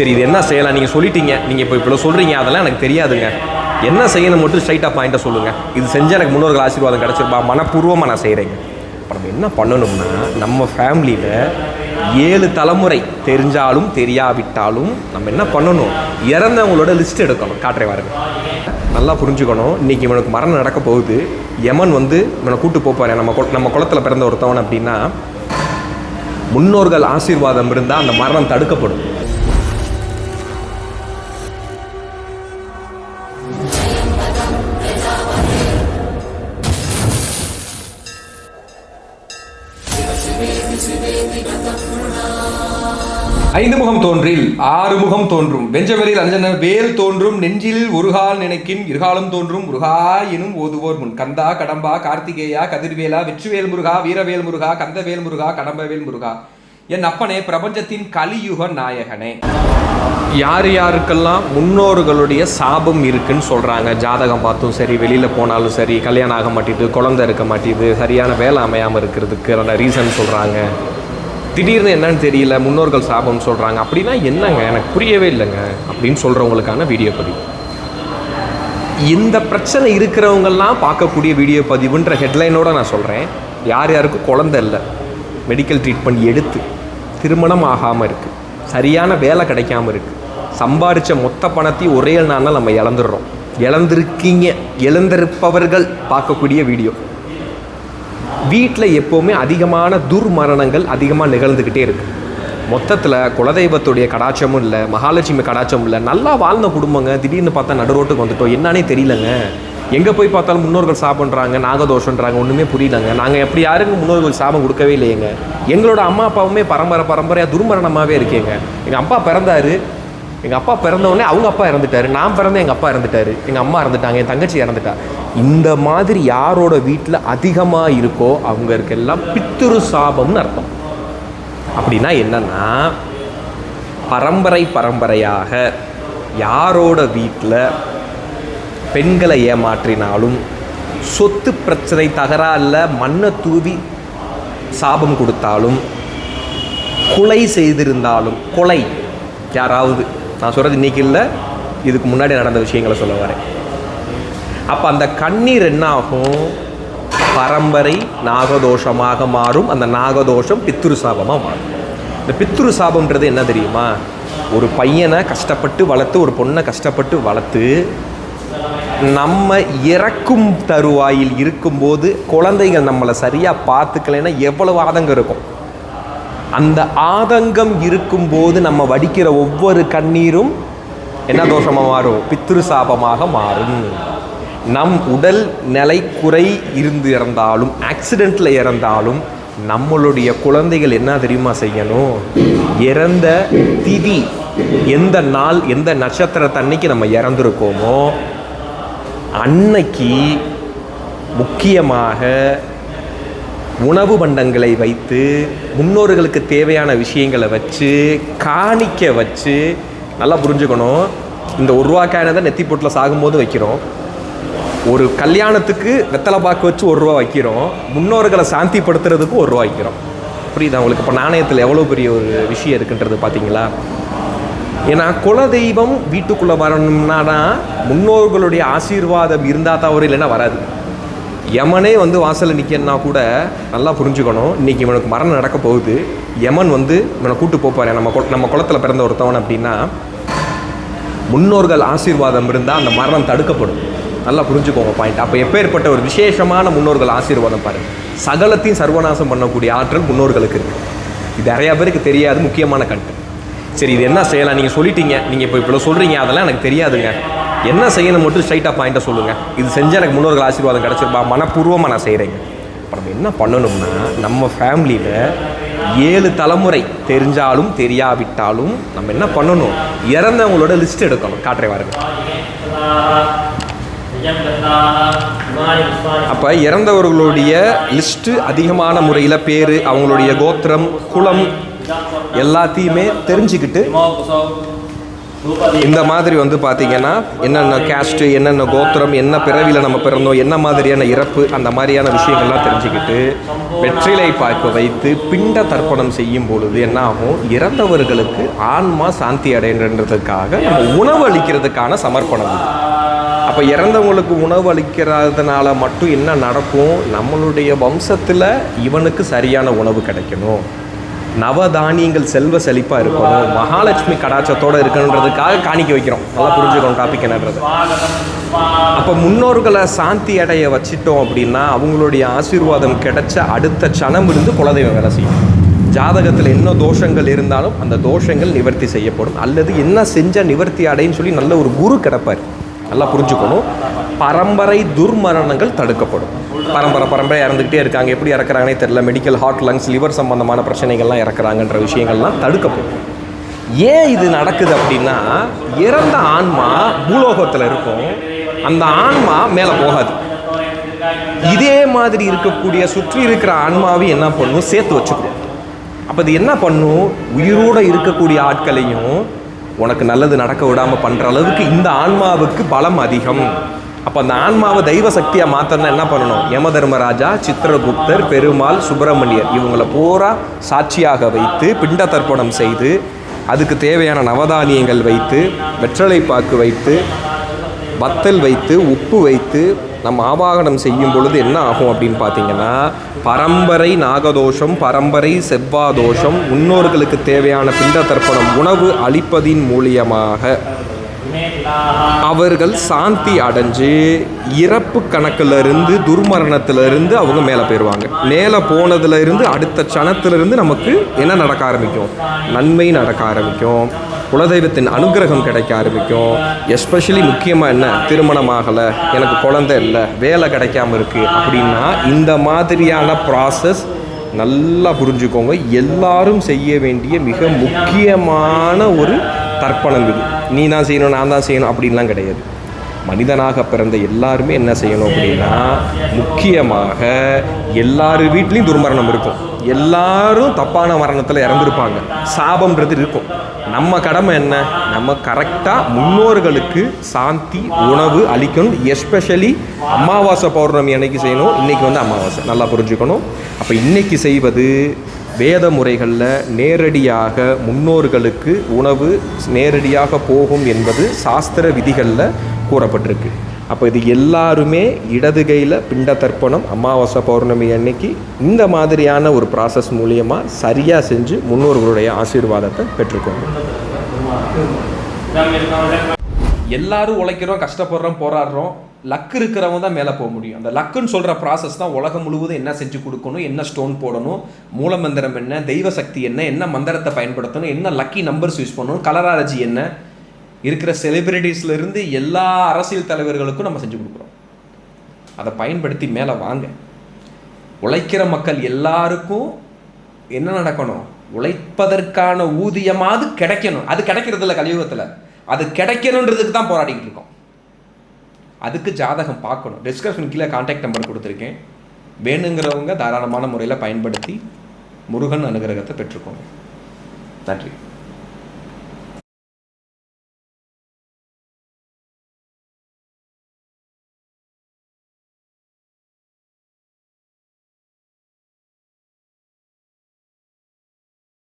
சரி இது என்ன செய்யலாம்? நீங்கள் சொல்லிட்டீங்க. நீங்கள் இப்போ இவ்வளோ சொல்கிறீங்க அதெல்லாம் எனக்கு தெரியாதுங்க. என்ன செய்யணும் மட்டும் ஸ்ட்ரைட்டாக பாயிண்ட்டை சொல்லுங்கள் இது செஞ்சால் எனக்கு முன்னோர்கள் ஆசீர்வாதம் கிடச்சிருப்பா. மனப்பூர்வமாக நான் செய்கிறேங்க இப்போ நம்ம என்ன பண்ணணும்னா நம்ம ஃபேமிலியில் ஏழு தலைமுறை தெரிஞ்சாலும் தெரியாவிட்டாலும் நம்ம என்ன பண்ணணும்? இறந்தவங்களோட லிஸ்ட் எடுக்கணும். காட்டுறே வாருங்க நல்லா புரிஞ்சுக்கணும். இன்றைக்கி இவனுக்கு மரணம் நடக்க போகுது. யமன் வந்து இவனை கூட்டு போப்பாரு. நம்ம நம்ம குளத்தில் பிறந்த ஒருத்தவன் அப்படின்னா முன்னோர்கள் ஆசீர்வாதம் இருந்தால் அந்த மரணம் தடுக்கப்படும். ஐந்து முகம் தோன்றில் ஆறு முகம் தோன்றும். வெஞ்சவரில் அஞ்சன வேல் தோன்றும் நெஞ்சில் ஒருகால் நினைக்கின் இருகாலம் தோன்றும் முருகா எனும் ஓதுவோர் முன். கந்தா கடம்பா கார்த்திகேயா கதிர்வேலா வெற்றிவேல் முருகா வீரவேல் முருகா கந்தவேல் முருகா கடம்பவேல் முருகா. என் அப்பனே பிரபஞ்சத்தின் கலியுக நாயகனே. யார் யாருக்கெல்லாம் முன்னோர்களுடைய சாபம் இருக்குன்னு சொல்கிறாங்க ஜாதகம் பார்த்தும் சரி வெளியில் போனாலும் சரி கல்யாணம் ஆக மாட்டேது குழந்தை இருக்க மாட்டேது சரியான வேலை அமையாமல் இருக்கிறதுக்கு ரீசன் சொல்கிறாங்க திடீர்னு என்னன்னு தெரியல முன்னோர்கள் சாபம்னு சொல்கிறாங்க அப்படின்னா என்னங்க? எனக்கு புரியவே இல்லைங்க அப்படின்னு சொல்கிறவங்களுக்கான வீடியோ பதிவு. இந்த பிரச்சனை இருக்கிறவங்கெல்லாம் பார்க்கக்கூடிய வீடியோ பதிவுன்ற ஹெட்லைனோட நான் சொல்கிறேன் யார் யாருக்கும் குழந்தை இல்லை. மெடிக்கல் ட்ரீட்மெண்ட் எடுத்து திருமணம் ஆகாமல் இருக்குது சரியான வேலை கிடைக்காம இருக்குது சம்பாரித்த மொத்த பணத்தையும் ஒரே நாளில் நம்ம இழந்துடுறோம். இழந்திருக்கீங்க. இழந்திருப்பவர்கள் பார்க்கக்கூடிய வீடியோ வீட்டில் எப்போவுமே அதிகமான துர்மரணங்கள் அதிகமாக நிகழ்ந்துக்கிட்டே இருக்குது மொத்தத்தில் குலதெய்வத்துடைய கடாச்சமும் இல்லை மகாலட்சுமி கடாச்சமும் இல்லை நல்லா வாழ்ந்த குடும்பங்க. திடீர்னு பார்த்தா நடு ரோட்டுக்கு வந்துட்டோம். என்னன்னே தெரியலங்க. எங்கே போய் பார்த்தாலும் முன்னோர்கள் சாப்பிட்றாங்க நாகதோஷன்றாங்க ஒன்றுமே புரியலங்க. நாங்கள் எப்படி யாருக்கும் முன்னோர்கள் சாபம் கொடுக்கவே இல்லையங்க. எங்களோட அம்மா அப்பாவுமே பரம்பரை பரம்பரையாக துர்மரணமாகவே இருக்கேங்க. எங்கள் அப்பா பிறந்தாரு. எங்கள் அப்பா பிறந்தவொடனே அவங்க அப்பா இறந்துட்டாரு. நான் பிறந்த எங்கள் அப்பா இறந்துட்டாரு. எங்கள் அம்மா இறந்துட்டாங்க. என் தங்கச்சி இறந்துட்டா. இந்த மாதிரி யாரோட வீட்டில் அதிகமாக இருக்கோ அவங்களுக்கெல்லாம் பித்துரு சாபம்னு அர்த்தம். அப்படின்னா என்னன்னா பரம்பரை பரம்பரையாக யாரோட வீட்டில் பெண்களை ஏமாற்றினாலும் சொத்து பிரச்சனை தகராறில் மண்ணை தூவி சாபம் கொடுத்தாலும் கொலை செய்திருந்தாலும் கொலை. யாராவது நான் சொல்கிறது இன்னைக்கு இல்லை இதுக்கு முன்னாடி நடந்த விஷயங்களை சொல்ல வரேன். அப்போ அந்த கண்ணீர் என்ன ஆகும் பரம்பரை நாகதோஷமாக மாறும். அந்த நாகதோஷம் பித்ரு சாபமாக மாறும். இந்த பித்ரு சாபம்ன்றது என்ன தெரியுமா? ஒரு பையனை கஷ்டப்பட்டு வளர்த்து ஒரு பொண்ணை கஷ்டப்பட்டு வளர்த்து நம்ம இறக்கும் தருவாயில் இருக்கும்போது குழந்தைகள் நம்மளை சரியாக பார்த்துக்கலைன்னா எவ்வளவு ஆதங்கம் இருக்கும். அந்த ஆதங்கம் இருக்கும்போது நம்ம வடிக்கிற ஒவ்வொரு கண்ணீரும் என்ன தோஷமாக மாறும்? பித்ரு சாபமாக மாறும். நம் உடல் நிலை குறை இருந்து இறந்தாலும் ஆக்சிடெண்ட்டில் இறந்தாலும் நம்மளுடைய குழந்தைகள் என்ன தெரியுமா செய்யணும்? இறந்த திதி எந்த நாள் எந்த நட்சத்திரத்தன்னைக்கு நம்ம இறந்துருக்கோமோ அன்னைக்கு முக்கியமாக உணவு பண்டங்களை வைத்து முன்னோர்களுக்கு தேவையான விஷயங்களை வச்சு காணிக்க வச்சு நல்லா புரிஞ்சுக்கணும். இந்த ஒரு ரூபா கேனை சாகும்போது வைக்கிறோம். ஒரு கல்யாணத்துக்கு வெத்தலை பாக்கு வச்சு ஒரு ரூபா வைக்கிறோம் முன்னோர்களை சாந்திப்படுத்துறதுக்கு ஒரு ரூபா வைக்கிறோம். புரியுதா உங்களுக்கு? இப்போ நாணயத்தில் எவ்வளோ பெரிய ஒரு விஷயம் இருக்குன்றது பார்த்தீங்களா ஏன்னா குலதெய்வம் வீட்டுக்குள்ளே வரணும்னா தான் முன்னோர்களுடைய ஆசீர்வாதம் இருந்தால் தான் அவர் இல்லைன்னா வராது. யமனே வந்து வாசலில் நிற்கணும்னா கூட நல்லா புரிஞ்சுக்கணும். இன்னைக்கு இவனுக்கு மரணம் நடக்க போகுது. யமன் வந்து இவனை கூட்டு போப்பாரு. நம்ம நம்ம குளத்தில் பிறந்த ஒருத்தவன் அப்படின்னா முன்னோர்கள் ஆசீர்வாதம் இருந்தால் அந்த மரணம் தடுக்கப்படும். நல்லா புரிஞ்சுக்கோங்க பாயிண்ட் அப்போ எப்பேற்பட்ட ஒரு விசேஷமான முன்னோர்கள் ஆசீர்வாதம் பாருங்கள் சகலத்தையும் சர்வநாசம் பண்ணக்கூடிய ஆற்றல் முன்னோர்களுக்கு இருக்குது இது நிறையா பேருக்கு தெரியாது முக்கியமான கட்டு சரி இது என்ன செய்யலாம்? நீங்கள் சொல்லிட்டீங்க. நீங்கள் இப்போ இவ்வளோ சொல்கிறீங்க அதெல்லாம் எனக்கு தெரியாதுங்க. என்ன செய்யணும் மட்டும் ஸ்ட்ரைட்டாக பாயிண்ட்டை சொல்லுங்கள் இது செஞ்சால் எனக்கு முன்னோர்கள் ஆசீர்வாதம் கிடச்சிருப்பா? மனப்பூர்வமாக நான் செய்கிறேங்க இப்போ நம்ம என்ன பண்ணணும்னா நம்ம ஃபேமிலியில் ஏழு தலைமுறை தெரிஞ்சாலும் தெரியாவிட்டாலும் நம்ம என்ன பண்ணணும்? இறந்தவங்களோட லிஸ்ட் எடுக்கணும். காட்டுறே வாருங்க அப்போ இறந்தவர்களுடைய லிஸ்ட்டு அதிகமான முறையில் பேர் அவங்களுடைய கோத்திரம் குலம் எல்லாத்தையுமே தெரிஞ்சுக்கிட்டு இந்த மாதிரி வந்து பார்த்தீங்கன்னா என்னென்ன கேஸ்ட்டு என்னென்ன கோத்திரம் என்ன பிறவியில் நம்ம பிறந்தோம் என்ன மாதிரியான இறப்பு அந்த மாதிரியான விஷயங்கள்லாம் தெரிஞ்சுக்கிட்டு வெற்றிலை பார்க்க வைத்து பிண்ட தர்ப்பணம் செய்யும் பொழுது என்ன ஆகும் இறந்தவர்களுக்கு ஆன்மா சாந்தி அடைன்றதுக்காக நம்ம உணவு அளிக்கிறதுக்கான சமர்ப்பணம். அப்போ இறந்தவங்களுக்கு உணவு அளிக்கிறதுனால மட்டும் என்ன நடக்கும்? நம்மளுடைய வம்சத்தில் இவனுக்கு சரியான உணவு கிடைக்கணும். நவதானியங்கள் செல்வ செழிப்பாக இருக்கணும் மகாலட்சுமி கடாச்சத்தோடு இருக்கணுன்றதுக்காக காணிக்க வைக்கிறோம். நல்லா புரிஞ்சுக்கணும் டாபிக் என்னன்றது. அப்போ முன்னோர்களை சாந்தி அடைய வச்சிட்டோம் அப்படின்னா அவங்களுடைய ஆசீர்வாதம் கிடைச்ச அடுத்த சனம் இருந்து குலதெய்வம் வேலை செய்யும். ஜாதகத்தில் என்ன தோஷங்கள் இருந்தாலும் அந்த தோஷங்கள் நிவர்த்தி செய்யப்படும். அல்லது என்ன செஞ்ச நிவர்த்தி அடைன்னு சொல்லி நல்ல ஒரு குரு கிடப்பார். நல்லா புரிஞ்சுக்கணும். பரம்பரை துர்மரணங்கள் தடுக்கப்படும். பரம்பரை பரம்பரை இறந்துக்கிட்டே இருக்காங்க. எப்படி இறக்குறாங்கன்னே தெரில மெடிக்கல் ஹார்ட் லங்ஸ் லிவர் சம்பந்தமான பிரச்சனைகள்லாம் இறக்குறாங்கன்ற விஷயங்கள்லாம் தடுக்கப்படும். ஏன் இது நடக்குது அப்படின்னா இறந்த ஆன்மா பூலோகத்தில் இருக்கும். அந்த ஆன்மா மேலே போகாது. இதே மாதிரி இருக்கக்கூடிய சுற்றி இருக்கிற ஆன்மாவை என்ன பண்ணும்? சேர்த்து வச்சுக்கணும் அப்போ இது என்ன பண்ணும்? உயிரோடு இருக்கக்கூடிய ஆட்களையும் உனக்கு நல்லது நடக்க விடாமல் பண்ணுற அளவுக்கு இந்த ஆன்மாவுக்கு பலம் அதிகம். அப்போ அந்த ஆன்மாவை தெய்வ சக்தியாக மாற்றணும்னா என்ன பண்ணணும்? யம தர்மராஜா சித்திரகுப்தர் பெருமாள் சுப்பிரமணியர் இவங்களை பூரா சாட்சியாக வைத்து பிண்ட தர்ப்பணம் செய்து அதுக்கு தேவையான நவதானியங்கள் வைத்து வெற்றலை பாக்கு வைத்து வத்தல் வைத்து உப்பு வைத்து நம்ம ஆவாகனம் செய்யும் பொழுது என்ன ஆகும் அப்படின்னு பார்த்தீங்கன்னா பரம்பரை நாகதோஷம் பரம்பரை செவ்வாதோஷம் முன்னோர்களுக்கு தேவையான பிண்ட தர்ப்பணம் உணவு அளிப்பதின் மூலியமாக அவர்கள் சாந்தி அடைஞ்சு இறப்பு கணக்கிலிருந்து இருந்து அவங்க மேலே போயிடுவாங்க. மேலே போனதுலேருந்து அடுத்த சனத்திலிருந்து நமக்கு என்ன நடக்க ஆரம்பிக்கும்? நன்மை நடக்க ஆரம்பிக்கும். குலதெய்வத்தின் அனுகிரகம் கிடைக்க ஆரம்பிக்கும். எஸ்பெஷலி முக்கியமாக என்ன? திருமணம் ஆகலை எனக்கு குழந்தை இல்லை. வேலை கிடைக்காம இருக்குது அப்படின்னா இந்த மாதிரியான ப்ராசஸ் நல்லா புரிஞ்சுக்கோங்க. எல்லாரும் செய்ய வேண்டிய மிக முக்கியமான ஒரு தர்ப்பணம் இது. நீ தான் செய்யணும் நான் தான் செய்யணும் அப்படின்லாம் கிடையாது. மனிதனாக பிறந்த எல்லாருமே என்ன செய்யணும் அப்படின்னா முக்கியமாக எல்லார் வீட்லேயும் துர்மரணம் இருக்கும். எல்லாரும் தப்பான மரணத்தில் இறந்துருப்பாங்க. சாபம்ன்றது இருக்கும். நம்ம கடமை என்ன? நம்ம கரெக்டாக முன்னோர்களுக்கு சாந்தி உணவு அளிக்கணும். எஸ்பெஷலி அமாவாசை பௌர்ணமி அன்னைக்கு செய்யணும். இன்றைக்கி வந்து அமாவாசை. நல்லா புரிஞ்சுக்கணும். அப்போ இன்னைக்கு செய்வது வேத முறைகளில் நேரடியாக முன்னோர்களுக்கு உணவு நேரடியாக போகும் என்பது சாஸ்திர விதிகளில் கூறப்பட்டிருக்கு. அப்போ இது எல்லாருமே இடது கையில் பிண்ட தர்ப்பணம் அமாவாசை பௌர்ணமி அன்னைக்கு இந்த மாதிரியான ஒரு ப்ராசஸ் மூலியமாக சரியாக செஞ்சு முன்னோர்களுடைய ஆசீர்வாதத்தை பெற்றுக்கோங்க. எல்லாரும் உழைக்கிறோம் கஷ்டப்படுறோம் போராடுறோம். லக் இருக்கிறவங்க தான் மேலே போக முடியும். அந்த லக்குன்னு சொல்கிற ப்ராசஸ் தான் உலகம் முழுவதும் என்ன செஞ்சு கொடுக்கணும் என்ன ஸ்டோன் போடணும் மூலமந்திரம் என்ன தெய்வ சக்தி என்ன என்ன மந்திரத்தை பயன்படுத்தணும் என்ன லக்கி நம்பர்ஸ் யூஸ் பண்ணணும் கலராலஜி என்ன இருக்கிற செலிபிரிட்டிஸ்லேருந்து எல்லா அரசியல் தலைவர்களுக்கும் நம்ம செஞ்சு கொடுக்குறோம். அதை பயன்படுத்தி மேலே வாங்க. உழைக்கிற மக்கள் எல்லாருக்கும் என்ன நடக்கணும்? உழைப்பதற்கான ஊதியமாவது கிடைக்கணும். அது கிடைக்கிறது இல்லை கலியுகத்தில். அது கிடைக்கணுன்றதுக்கு தான் போராடிக்கிட்டு இருக்கோம். அதுக்கு ஜாதகம் பார்க்கணும். டிஸ்கிரிப்ஷன் கீழே கான்டாக்ட் நம்பர் கொடுத்துருக்கேன். வேணுங்கிறவங்க தாராளமான முறையில் பயன்படுத்தி முருகன் அனுகிரகத்தை பெற்றுக்கோங்க. நன்றி.